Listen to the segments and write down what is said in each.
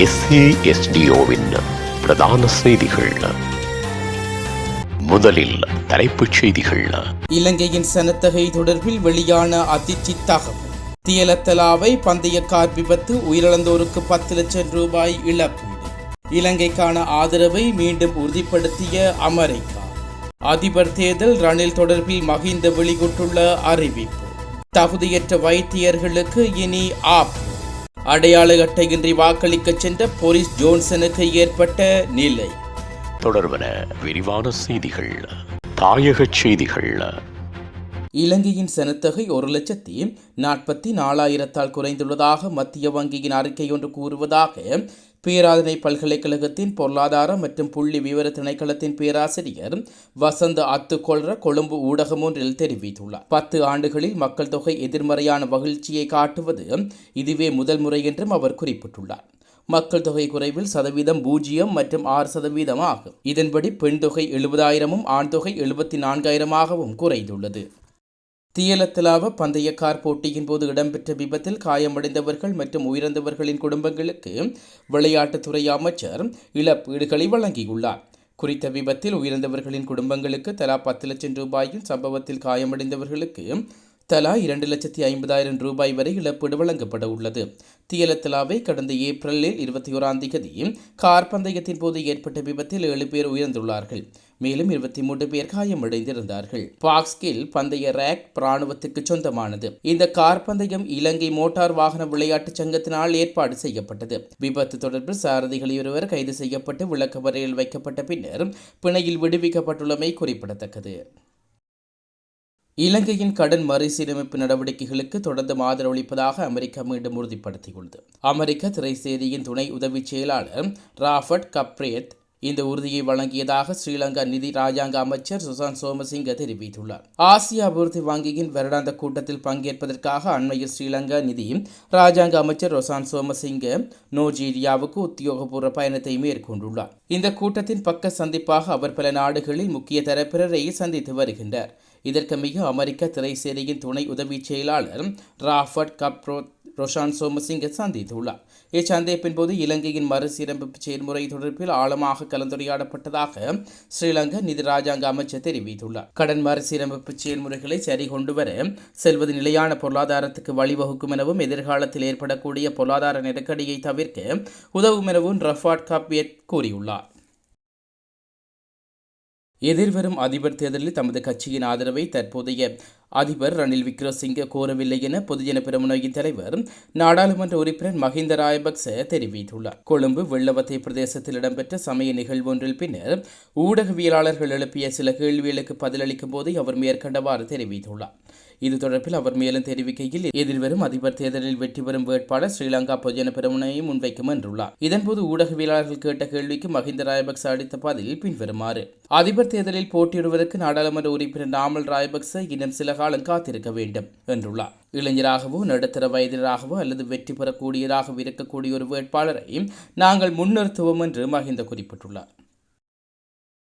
எஸ்ஏஎஸ்டிஓவின் பிரதான செய்திகள். முதலில் தலைப்புச் செய்திகள். இலங்கையின் சனத்தகை தொடர்பில் வெளியான அதிர்ச்சி தகவல். தியலத்தலாவை பந்தய கார் விபத்து உயிரிழந்தோருக்கு பத்து லட்சம் ரூபாய் இழப்பீடு இலங்கைக்கான ஆதரவை மீண்டும் உறுதிப்படுத்திய அமெரிக்கா. அதிபர் தேர்தல் ரணில் தொடர்பில் மகிந்த வெளியிட்டுள்ள அறிவிப்பு. தகுதியற்ற வைத்தியர்களுக்கு இனி ஆப்பு அடையாள அட்டையின்றி வாக்களிக்கச் சென்ற போரிஸ் ஜோன்சனுக்கு ஏற்பட்ட நிலை. தொடர்பன விரிவான செய்திகள் தாயகச் செய்திகள். இலங்கையின் சனத்தொகை ஒரு லட்சத்தி நாற்பத்தி நாலாயிரத்தால் குறைந்துள்ளதாக மத்திய வங்கியின் அறிக்கை ஒன்று கூறுவதாக பேராதனை பல்கலைக்கழகத்தின் பொருளாதார மற்றும் புள்ளி விவர திணைக்களத்தின் பேராசிரியர் வசந்த அத்துக்கொள்ற கொழும்பு ஊடகம் ஒன்றில் தெரிவித்துள்ளார். பத்து ஆண்டுகளில் மக்கள் தொகை எதிர்மறையான மகிழ்ச்சியை காட்டுவது இதுவே முதல் முறை என்றும் அவர் குறிப்பிட்டுள்ளார். மக்கள் தொகை குறைவில் சதவீதம் பூஜ்ஜியம் மற்றும் ஆறு சதவீதம் ஆகும். இதன்படி பெண் தொகை எழுபதாயிரமும் ஆண் தொகை எழுபத்தி நான்காயிரமாகவும் குறைந்துள்ளது. தியலத்தலாவ பந்தய கார் போட்டியின் போது இடம்பெற்ற விபத்தில் காயமடைந்தவர்கள் மற்றும் உயிரிழந்தவர்களின் குடும்பங்களுக்கு விளையாட்டுத்துறை அமைச்சர் இழப்பீடுகளை வழங்கியுள்ளார். குறித்த விபத்தில் உயிரிழந்தவர்களின் குடும்பங்களுக்கு தலா பத்து லட்சம் ரூபாயும் சம்பவத்தில் காயமடைந்தவர்களுக்கு தலா இரண்டு லட்சத்தி ஐம்பதாயிரம் ரூபாய் வரை இழப்பீடு வழங்கப்பட உள்ளது. தியலத்தலாவை கடந்த ஏப்ரலில் இருபத்தி ஓராம் தேதி கார் பந்தயத்தின் போது ஏற்பட்ட விபத்தில் ஏழு பேர் உயர்ந்துள்ளார்கள் மேலும் இருபத்தி மூன்று பேர் காயமடைந்திருந்தார்கள். பாக்ஸ்கில் பந்தய ரேக் பிராணுவத்துக்கு சொந்தமானது. இந்த கார் பந்தயம் இலங்கை மோட்டார் வாகன விளையாட்டுச் சங்கத்தினால் ஏற்பாடு செய்யப்பட்டது. விபத்து தொடர்பில் சாரதிகள் இருவர் கைது செய்யப்பட்டு விளக்க வரையில் வைக்கப்பட்ட பின்னர் பிணையில் விடுவிக்கப்பட்டுள்ளமை குறிப்பிடத்தக்கது. இலங்கையின் கடன் மறுசீரமைப்பு நடவடிக்கைகளுக்கு தொடர்ந்து ஆதரவளிப்பதாக அமெரிக்கா மீண்டும் உறுதிப்படுத்தியுள்ளது. அமெரிக்க திரைசேரியின் துணை உதவி செயலாளர் ராபர்ட் கப்ரேத் இந்த உறுதியை வழங்கியதாக ஸ்ரீலங்கா நிதி ராஜாங்க அமைச்சர் சுசாந்த் சோமசிங்க தெரிவித்துள்ளார். ஆசிய அபிவிருத்தி வங்கியின் வருடாந்த கூட்டத்தில் பங்கேற்பதற்காக அண்மையில் ஸ்ரீலங்கா நிதி ராஜாங்க அமைச்சர் ரொசான் சோமசிங்க நோஜீரியாவுக்கு உத்தியோகபூர்வ பயணத்தை மேற்கொண்டுள்ளார். இந்த கூட்டத்தின் பக்க சந்திப்பாக அவர் பல நாடுகளில் முக்கிய தரப்பினரை சந்தித்து வருகின்றார். இதற்கு மிக அமெரிக்க திரைசேரியின் துணை உதவி செயலாளர் ராஃபர்ட் கப்ரோ ரொஷான் சோமசிங்கை சந்தித்துள்ளார். இச்சந்திப்பின் போது இலங்கையின் மறுசீரமைப்பு செயல்முறை தொடர்பில் ஆழமாக கலந்துரையாடப்பட்டதாக ஸ்ரீலங்கா நிதி ராஜாங்க அமைச்சர் தெரிவித்துள்ளார். கடன் மறுசீரமைப்பு செயல்முறைகளை சரி கொண்டு வர செல்வது நிலையான பொருளாதாரத்துக்கு வழிவகுக்கும் எனவும் எதிர்காலத்தில் ஏற்படக்கூடிய பொருளாதார நெருக்கடியை தவிர்க்க உதவும் எனவும் ரஃபாட் காப்பியட் கூறியுள்ளார். எதிர்வரும் அதிபர் தேர்தலில் தமது கட்சியின் ஆதரவை தற்போதைய அதிபர் ரணில் விக்ரமசிங்கே கோரவில்லை என பொதுஜன பெரமுனையின் தலைவர் நாடாளுமன்ற உறுப்பினர் மஹிந்த ராயபக்ச தெரிவித்துள்ளார். கொழும்பு வெள்ளவத்தை பிரதேசத்தில் இடம்பெற்ற சமய நிகழ்வொன்றில் பின்னர் ஊடகவியலாளர்கள் எழுப்பிய சில கேள்விகளுக்கு பதிலளிக்கும் போது அவர் மேற்கண்டவாறு தெரிவித்துள்ளார். இது தொடர்பில் அவர் மேலும் தெரிவிக்கையில் எதிர்வரும் அதிபர் தேர்தலில் வெற்றி பெறும் வேட்பாளர் ஸ்ரீலங்கா பொதுஜன பெரமுனையை முன்வைக்கும் என்றுள்ளார். இதன்போது ஊடகவியலாளர்கள் கேட்ட கேள்விக்கு மஹிந்த ராயபக்ச அளித்த பதில் பின்வருமாறு அதிபர் தேர்தலில் போட்டியிடுவதற்கு நாடாளுமன்ற உறுப்பினர் நாமல் ராயபக்ச இன்னும் சில காலம் காத்திருக்க வேண்டும் என்றுள்ளார். இளைஞராகவோ நடுத்தர வயதினராகவோ அல்லது வெற்றி பெறக்கூடியதாகவோ இருக்கக்கூடிய ஒரு வேட்பாளரை நாங்கள் முன்னிறுத்துவோம் என்று மஹிந்த குறிப்பிட்டுள்ளார்.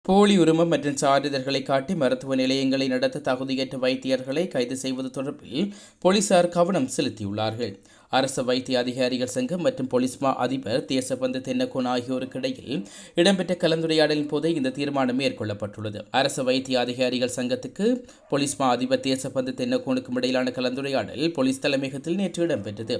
போலி உரிமம் மற்றும் சான்றிதழ்களை காட்டி மருத்துவ நிலையங்களை நடத்த தகுதியற்ற வைத்தியர்களை கைது செய்வது தொடர்பில் போலீசார் கவனம் செலுத்தியுள்ளார்கள். அரச வைத்திய அதிகாரிகள் சங்கம் மற்றும் பொலிஸ்மா அதிபர் தேசபந்து தென்னகோன் ஆகியோருக்கு இடையில் இடம்பெற்ற கலந்துரையாடலின் போது இந்த தீர்மானம் மேற்கொள்ளப்பட்டுள்ளது. அரச வைத்திய அதிகாரிகள் சங்கத்துக்கு பொலிஸ்மா அதிபர் தேசபந்து தென்னகோனுக்கும் இடையிலான கலந்துரையாடல் போலீஸ் தலைமையகத்தில் நேற்று இடம்பெற்றது.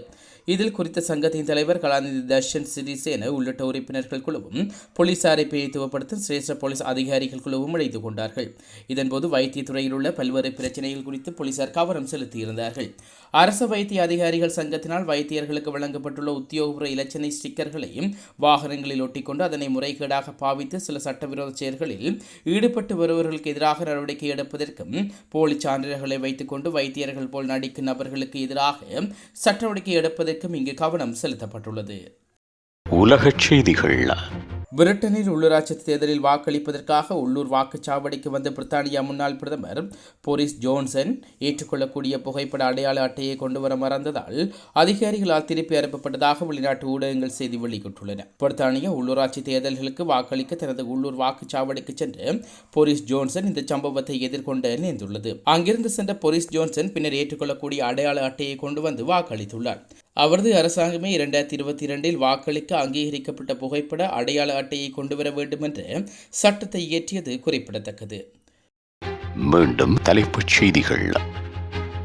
இதில் குறித்த சங்கத்தின் தலைவர் கலாநிதி தர்ஷன் சிறிசேன உள்ளிட்ட உறுப்பினர்கள் குழுவும் போலீசாரை பிரதித்துவப்படுத்தும் சிரேஷ்ட போலீஸ் அதிகாரிகள் குழுவும் இணைந்து கொண்டார்கள். இதன்போது வைத்தியத்துறையில் உள்ள பல்வேறு பிரச்சனைகள் குறித்து போலீசார் கவனம் செலுத்தியிருந்தார்கள். அரசு வைத்திய அதிகாரிகள் சங்கத்தினால் வைத்தியர்களுக்கு வழங்கப்பட்டுள்ள உத்தியோகபூர்வ இலச்சினை ஸ்டிக்கர்களையும் வாகனங்களில் ஒட்டிக்கொண்டு அதனை முறைகேடாக பாவித்து சில சட்டவிரோத செயல்களில் ஈடுபட்டு வருபவர்களுக்கு எதிராக நடவடிக்கை எடுப்பதற்கும் போலி சான்றிதழ்களை வைத்துக்கொண்டு வைத்தியர்கள் போல் நடிக்கும் நபர்களுக்கு எதிராக சட்ட நடவடிக்கை எடுப்பதற்கும் இங்கு கவனம் செலுத்தப்பட்டுள்ளது. உலகச் செய்திகள் பிரிட்டனில் உள்ளூராட்சி தேர்தலில் வாக்களிப்பதற்காக உள்ளூர் வாக்குச்சாவடிக்கு வந்த பிரித்தானியா முன்னாள் பிரதமர் போரிஸ் ஜோன்சன் ஏற்றுக்கொள்ளக்கூடிய புகைப்பட அடையாள அட்டையை கொண்டுவர மறந்ததால் அதிகாரிகளால் திருப்பி அனுப்பப்பட்டதாக வெளிநாட்டு ஊடகங்கள் செய்தி வெளியிட்டுள்ளன. பிரித்தானியா உள்ளூராட்சி தேர்தல்களுக்கு வாக்களிக்க தனது உள்ளூர் வாக்குச்சாவடிக்கு சென்று போரிஸ் ஜோன்சன் இந்த சம்பவத்தை எதிர்கொண்டு நேர்ந்துள்ளது. அங்கிருந்து சென்ற போரிஸ் ஜோன்சன் பின்னர் ஏற்றுக்கொள்ளக்கூடிய அடையாள அட்டையை கொண்டு வந்து வாக்களித்துள்ளார். அவரது அரசாங்கமே இரண்டாயிரத்தி இருபத்தி இரண்டில் வாக்களிக்க அங்கீகரிக்கப்பட்ட புகைப்பட அடையாள அட்டையை கொண்டுவர வேண்டும் என்ற சட்டத்தை இயற்றியது குறிப்பிடத்தக்கது. மீண்டும் தலைப்புச் செய்திகள்.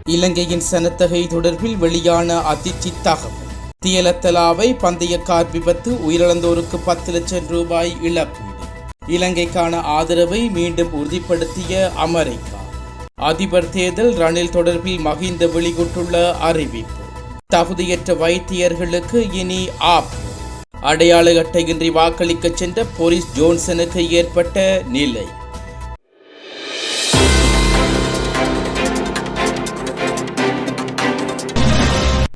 இலங்கையின் சனத்தொகை தொடர்பில் வெளியான அதிர்ச்சி தகவல். தியலத்தலாவை பந்தய கார் விபத்து உயிரிழந்தோருக்கு பத்து லட்சம் ரூபாய் இழப்பீடு. இலங்கைக்கான ஆதரவை மீண்டும் உறுதிப்படுத்திய அமெரிக்கா. அதிபர் தேர்தல் ரணில் தொடர்பில் மகிந்த வெளியிட்டுள்ள அறிவிப்பு. தகுதியற்ற வைத்தியர்களுக்கு இனி ஆப். அடையாள அட்டையின்றி வாக்களிக்கச் சென்ற போரிஸ் ஜோன்சனுக்கு ஏற்பட்ட நிலை.